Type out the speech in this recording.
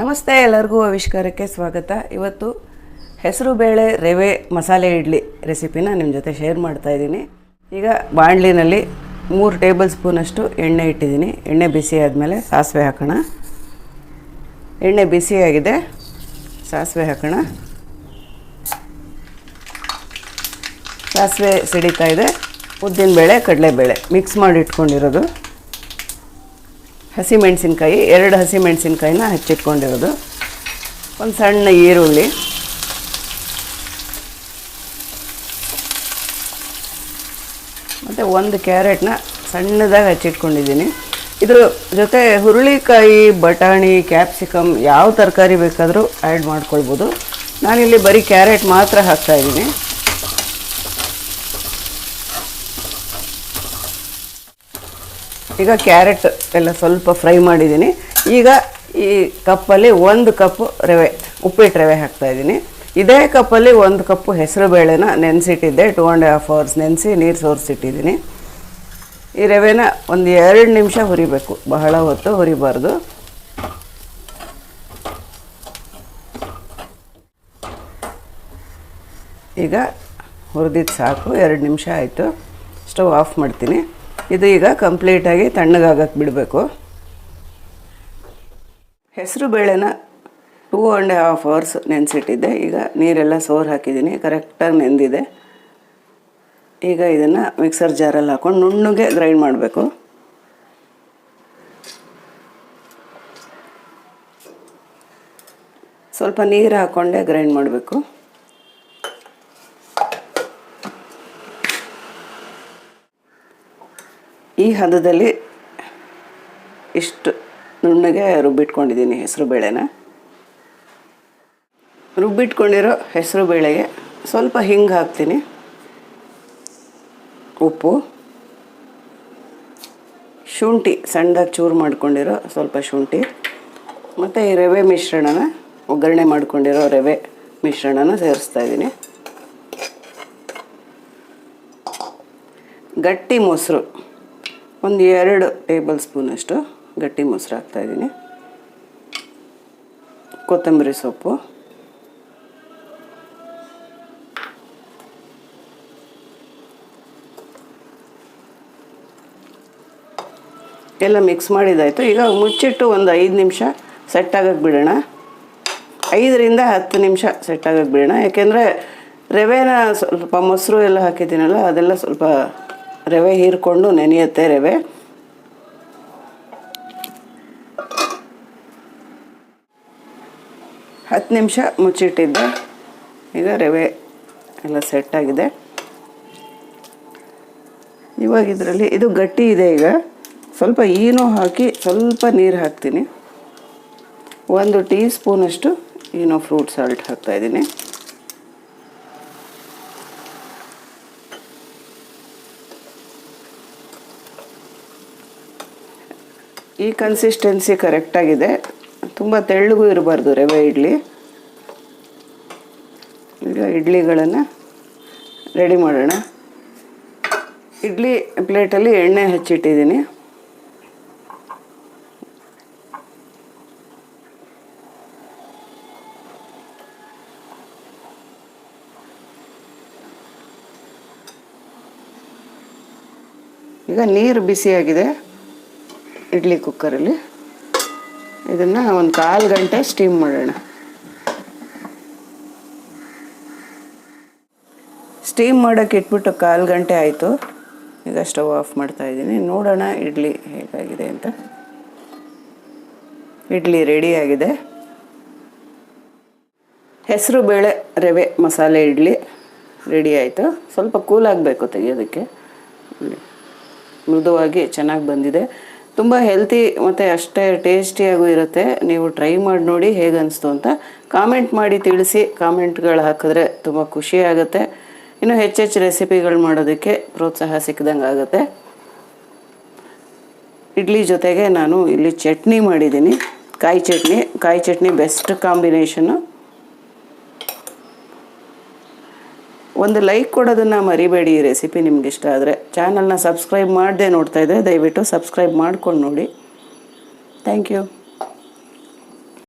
ನಮಸ್ತೆ ಎಲ್ಲರಿಗೂ ಆವಿಷ್ಕಾರಕ್ಕೆ ಸ್ವಾಗತ. ಇವತ್ತು ಹೆಸರು ಬೇಳೆ ರವೆ ಮಸಾಲೆ ಇಡ್ಲಿ ರೆಸಿಪಿನ ನಿಮ್ಮ ಜೊತೆ ಶೇರ್ ಮಾಡ್ತಾ ಇದ್ದೀನಿ. ಈಗ ಬಾಣಲಿನಲ್ಲಿ ಮೂರು ಟೇಬಲ್ ಸ್ಪೂನಷ್ಟು ಎಣ್ಣೆ ಇಟ್ಟಿದ್ದೀನಿ. ಎಣ್ಣೆ ಬಿಸಿ ಆದಮೇಲೆ ಸಾಸಿವೆ ಹಾಕೋಣ. ಎಣ್ಣೆ ಬಿಸಿಯಾಗಿದೆ ಸಾಸಿವೆ ಹಾಕೋಣ. ಸಾಸಿವೆ ಸಿಡಿತಾ ಇದೆ. ಉದ್ದಿನಬೇಳೆ ಕಡಲೆಬೇಳೆ ಮಿಕ್ಸ್ ಮಾಡಿ ಇಟ್ಕೊಂಡಿರೋದು. ಹಸಿಮೆಣಸಿನ್ಕಾಯಿ, ಎರಡು ಹಸಿಮೆಣಸಿನ್ಕಾಯಿನ ಹಚ್ಚಿಟ್ಕೊಂಡಿರೋದು. ಒಂದು ಸಣ್ಣ ಈರುಳ್ಳಿ. ಮತ್ತು ಒಂದು ಕ್ಯಾರೆಟ್ನ ಸಣ್ಣದಾಗಿ ಹಚ್ಚಿಟ್ಕೊಂಡಿದ್ದೀನಿ. ಇದ್ರ ಜೊತೆ ಹುರುಳಿಕಾಯಿ, ಬಟಾಣಿ, ಕ್ಯಾಪ್ಸಿಕಮ್ ಯಾವ ತರಕಾರಿ ಬೇಕಾದರೂ ಆ್ಯಡ್ ಮಾಡ್ಕೊಳ್ಬೋದು. ನಾನಿಲ್ಲಿ ಬರೀ ಕ್ಯಾರೆಟ್ ಮಾತ್ರ ಹಾಕ್ತಾಯಿದ್ದೀನಿ ಈಗ ಕ್ಯಾರೆಟ್ ಎಲ್ಲ ಸ್ವಲ್ಪ ಫ್ರೈ ಮಾಡಿದ್ದೀನಿ. ಈಗ ಈ ಕಪ್ಪಲ್ಲಿ ಒಂದು ಕಪ್ಪು ರವೆ, ಉಪ್ಪಿಟ್ಟು ರವೆ ಹಾಕ್ತಾ ಇದ್ದೀನಿ. ಇದೇ ಕಪ್ಪಲ್ಲಿ ಒಂದು ಕಪ್ಪು ಹೆಸರು ಬೇಳೆನ ನೆನೆಸಿಟ್ಟಿದ್ದೆ ಟು ಆ್ಯಂಡ್ ಹಾಫ್ ಅವರ್ಸ್ ನೆನೆಸಿ ನೀರು ಸೋರಿಸಿಟ್ಟಿದ್ದೀನಿ. ಈ ರವೆನ ಒಂದು ಎರಡು ನಿಮಿಷ ಹುರಿಬೇಕು, ಬಹಳ ಹೊತ್ತು ಹುರಿಬಾರ್ದು. ಈಗ ಹುರಿದಿದ್ದು ಸಾಕು, ಎರಡು ನಿಮಿಷ ಆಯಿತು. ಸ್ಟವ್ ಆಫ್ ಮಾಡ್ತೀನಿ. ಇದು ಈಗ ಕಂಪ್ಲೀಟಾಗಿ ತಣ್ಣಗಾಗಕ್ಕೆ ಬಿಡಬೇಕು. ಹೆಸರು ಬೇಳೆನ ಟೂ ಆ್ಯಂಡ್ ಹಾಫ್ ಅವರ್ಸ್ ನೆನೆಸಿಟ್ಟಿದ್ದೆ. ಈಗ ನೀರೆಲ್ಲ ಸೋರ್ ಹಾಕಿದ್ದೀನಿ. ಕರೆಕ್ಟಾಗಿ ನೆಂದಿದೆ. ಈಗ ಇದನ್ನು ಮಿಕ್ಸರ್ ಜಾರಲ್ಲಿ ಹಾಕ್ಕೊಂಡು ನುಣ್ಣಗೆ ಗ್ರೈಂಡ್ ಮಾಡಬೇಕು. ಸ್ವಲ್ಪ ನೀರು ಹಾಕ್ಕೊಂಡೆ ಗ್ರೈಂಡ್ ಮಾಡಬೇಕು. ಈ ಹದದಲ್ಲಿ ಇಷ್ಟು ನುಣ್ಣಗೆ ರುಬ್ಬಿಟ್ಕೊಂಡಿದ್ದೀನಿ ಹೆಸರು ಬೇಳೆನ. ರುಬ್ಬಿಟ್ಕೊಂಡಿರೋ ಹೆಸರು ಬೇಳೆಗೆ ಸ್ವಲ್ಪ ಹಿಂಗೆ ಹಾಕ್ತೀನಿ. ಉಪ್ಪು. ಶುಂಠಿ ಸಣ್ಣದಾಗಿ ಚೂರು ಮಾಡ್ಕೊಂಡಿರೋ ಸ್ವಲ್ಪ ಶುಂಠಿ. ಮತ್ತು ಈ ರವೆ ಮಿಶ್ರಣನ, ಒಗ್ಗರಣೆ ಮಾಡ್ಕೊಂಡಿರೋ ರವೆ ಮಿಶ್ರಣನ ಸೇರಿಸ್ತಾ ಇದ್ದೀನಿ. ಗಟ್ಟಿ ಮೊಸರು. ಒಂದು ಎರಡು ಟೇಬಲ್ ಸ್ಪೂನಷ್ಟು ಗಟ್ಟಿ ಮೊಸರು ಹಾಕ್ತಾಯಿದ್ದೀನಿ ಕೊತ್ತಂಬರಿ ಸೊಪ್ಪು. ಎಲ್ಲ ಮಿಕ್ಸ್ ಮಾಡಿದ್ದಾಯಿತು ಈಗ ಮುಚ್ಚಿಟ್ಟು ಒಂದು ಐದು ನಿಮಿಷ ಸೆಟ್ ಆಗಕ್ಕೆ ಬಿಡೋಣ. ಐದರಿಂದ ಹತ್ತು ನಿಮಿಷ ಸೆಟ್ ಆಗಕ್ಕೆ ಬಿಡೋಣ. ಯಾಕೆಂದರೆ ರವೆನ ಸ್ವಲ್ಪ ಮೊಸರು ಎಲ್ಲ ಹಾಕಿದ್ದೀನಲ್ಲ, ಅದೆಲ್ಲ ಸ್ವಲ್ಪ ರವೆ ಹೀರ್ಕೊಂಡು ನೆನೆಯುತ್ತೆ ರವೆ. ಹತ್ತು ನಿಮಿಷ ಮುಚ್ಚಿಟ್ಟಿದ್ದೆ. ಈಗ ರವೆ ಎಲ್ಲ ಸೆಟ್ ಆಗಿದೆ. ಇವಾಗ ಇದರಲ್ಲಿ ಇದು ಗಟ್ಟಿ ಇದೆ ಈಗ. ಸ್ವಲ್ಪ ಈನೋ ಹಾಕಿ ಸ್ವಲ್ಪ ನೀರು ಹಾಕ್ತೀನಿ. ಒಂದು ಟೀ ಸ್ಪೂನಷ್ಟು ಈನೋ ಫ್ರೂಟ್ ಸಾಲ್ಟ್ ಹಾಕ್ತಾಯಿದ್ದೀನಿ ಈ ಕನ್ಸಿಸ್ಟೆನ್ಸಿ ಕರೆಕ್ಟಾಗಿದೆ ತುಂಬ ತೆಳ್ಳಗೂ ಇರಬಾರ್ದು ರವೆ, ಇಡ್ಲಿ. ಈಗ ಇಡ್ಲಿಗಳನ್ನು ರೆಡಿ ಮಾಡೋಣ. ಇಡ್ಲಿ ಪ್ಲೇಟಲ್ಲಿ ಎಣ್ಣೆ ಹಚ್ಚಿಟ್ಟಿದ್ದೀನಿ. ಈಗ ನೀರು ಬಿಸಿಯಾಗಿದೆ. ಇಡ್ಲಿ ಕುಕ್ಕರಲ್ಲಿ. ಇದನ್ನು ಒಂದು ಕಾಲು ಗಂಟೆ ಸ್ಟೀಮ್ ಮಾಡೋಣ. ಸ್ಟೀಮ್ ಮಾಡೋಕ್ಕೆ ಇಟ್ಬಿಟ್ಟು ಕಾಲು ಗಂಟೆ ಆಯಿತು. ಈಗ ಸ್ಟವ್ ಆಫ್ ಮಾಡ್ತಾ ಇದ್ದೀನಿ. ನೋಡೋಣ ಇಡ್ಲಿ ಹೇಗಾಗಿದೆ ಅಂತ. ಇಡ್ಲಿ ರೆಡಿ ಆಗಿದೆ. ಹೆಸರು ಬೇಳೆ ರವೆ ಮಸಾಲೆ ಇಡ್ಲಿ ರೆಡಿ ಆಯಿತು. ಸ್ವಲ್ಪ ಕೂಲ್ ಆಗಬೇಕು ತೆಗೆಯೋದಕ್ಕೆ. ಮೃದುವಾಗಿ ಚೆನ್ನಾಗಿ ಬಂದಿದೆ. ತುಂಬ ಹೆಲ್ತಿ ಮತ್ತು ಅಷ್ಟೇ ಟೇಸ್ಟಿಯಾಗೂ ಇರುತ್ತೆ. ನೀವು ಟ್ರೈ ಮಾಡಿ ನೋಡಿ ಹೇಗೆ ಅನಿಸ್ತು ಅಂತ ಕಾಮೆಂಟ್ ಮಾಡಿ ತಿಳಿಸಿ ಕಾಮೆಂಟ್ಗಳು ಹಾಕಿದ್ರೆ ತುಂಬ ಖುಷಿ ಆಗುತ್ತೆ. ಇನ್ನು ಹೆಚ್ಚೆಚ್ಚು ರೆಸಿಪಿಗಳು ಮಾಡೋದಕ್ಕೆ ಪ್ರೋತ್ಸಾಹ ಸಿಕ್ಕಿದಂಗೆ ಆಗುತ್ತೆ. ಇಡ್ಲಿ ಜೊತೆಗೆ ನಾನು ಇಲ್ಲಿ ಚಟ್ನಿ ಮಾಡಿದ್ದೀನಿ. ಕಾಯಿ ಚಟ್ನಿ ಕಾಯಿ ಚಟ್ನಿ ಬೆಸ್ಟ್ ಕಾಂಬಿನೇಷನ್ನು ಒಂದು ಲೈಕ್ ಕೊಡೋದನ್ನು ಮರಿಬೇಡಿ ಈ ರೆಸಿಪಿ ನಿಮ್ಗೆ ಇಷ್ಟ ಆದರೆ. ಚಾನಲ್ನ ಸಬ್ಸ್ಕ್ರೈಬ್ ಮಾಡದೆ ನೋಡ್ತಾ ಇದ್ದರೆ ದಯವಿಟ್ಟು ಸಬ್ಸ್ಕ್ರೈಬ್ ಮಾಡ್ಕೊಂಡು ನೋಡಿ. Thank you